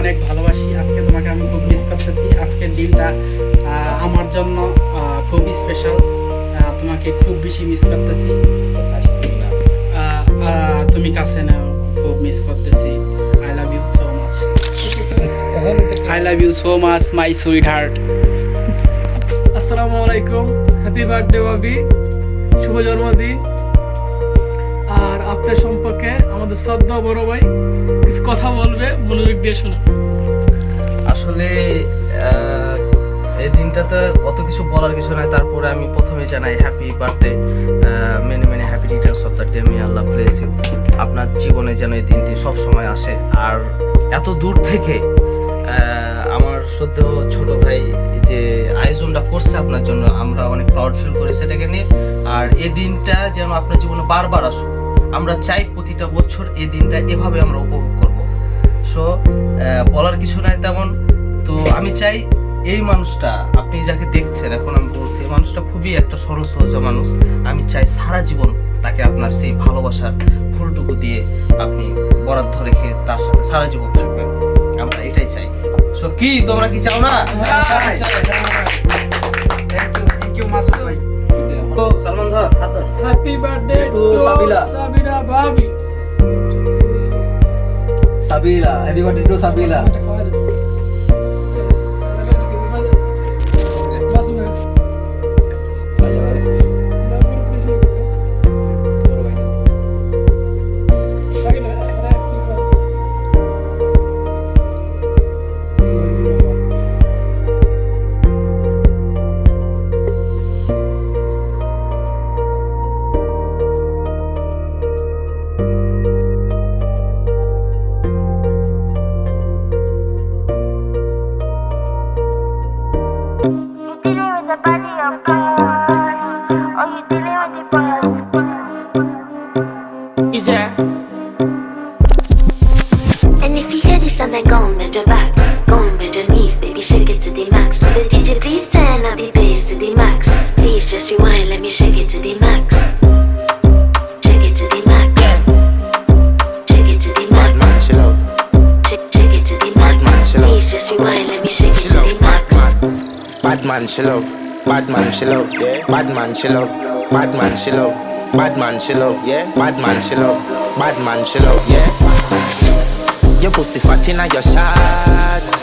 অনেক ভালোবাসি। আজকে তোমাকে আমি খুব মিস করতেছি। আজকের দিনটা আমার জন্য খুবই স্পেশাল তোমাকে খুব বেশি মিস করতেছি। তুমি কাছে নাও, খুব মিস করতেছি। Love you so much my sweetheart আসসালামু আলাইকুম হ্যাপি বার্থডে বাবি শুভ জন্মদিন আর আপনার সম্পর্কে আমাদের শ্রদ্ধা বড় ভাই কিছু কথা বলবে মনোযোগ দিয়ে শোনা আসলে এই দিনটাতে অত কিছু বলার কিছু নাই। তারপরে আমি প্রথমে জানাই happy birthday many many happy returns of the day may Allah bless you আপনার জীবনে যেন এই দিনটি সব সময় আসে। আর এত দূর থেকে আমার সদ্য ছোট ভাই যে আয়োজনটা করছে আপনার জন্য আমরা অনেক প্রাউড ফিল করি সেটাকে নিয়ে। আর এই দিনটা যেন আপনার জীবনে বারবার আসুক। আমরা চাই প্রতিটা বছর এই দিনটা এভাবে আমরা উপভোগ করব। সো বলার কিছু নাই তেমন। তো আমি চাই এই মানুষটা, আপনি যাকে দেখছেন, এখন আমি বলছি, এই মানুষটা খুবই একটা সরল সোজা মানুষ। আমি চাই সারা জীবন তাকে আপনার সেই ভালোবাসার ফুলটুকু দিয়ে আপনি বরাদ্দ রেখে তার সাথে সারা জীবন থাকবেন। আমরা এটাই চাই। সো কি তোমরা কি চাও না? সালমান ধর। Happy birthday To to Sabila. ভাবি। Sabila happy birthday to Sabila. And then go bend your back, go bend your knees, baby shake it to the max. Will the DJ please turn up the bass to the max? Please just rewind, let me shake it to the max. Shake it to the max. Shake it to the Bad max. man, she love. Shake, shake it to the max. man, she love. Please just rewind, let me shake it She to love the max. man. Bad man, she love. Bad man, she love. Yeah. Bad man, she love. Bad man, she love. Bad man, she love. Yeah. Bad man, she love. Bad man, she love. Yeah. Your pussy fat inna your shot.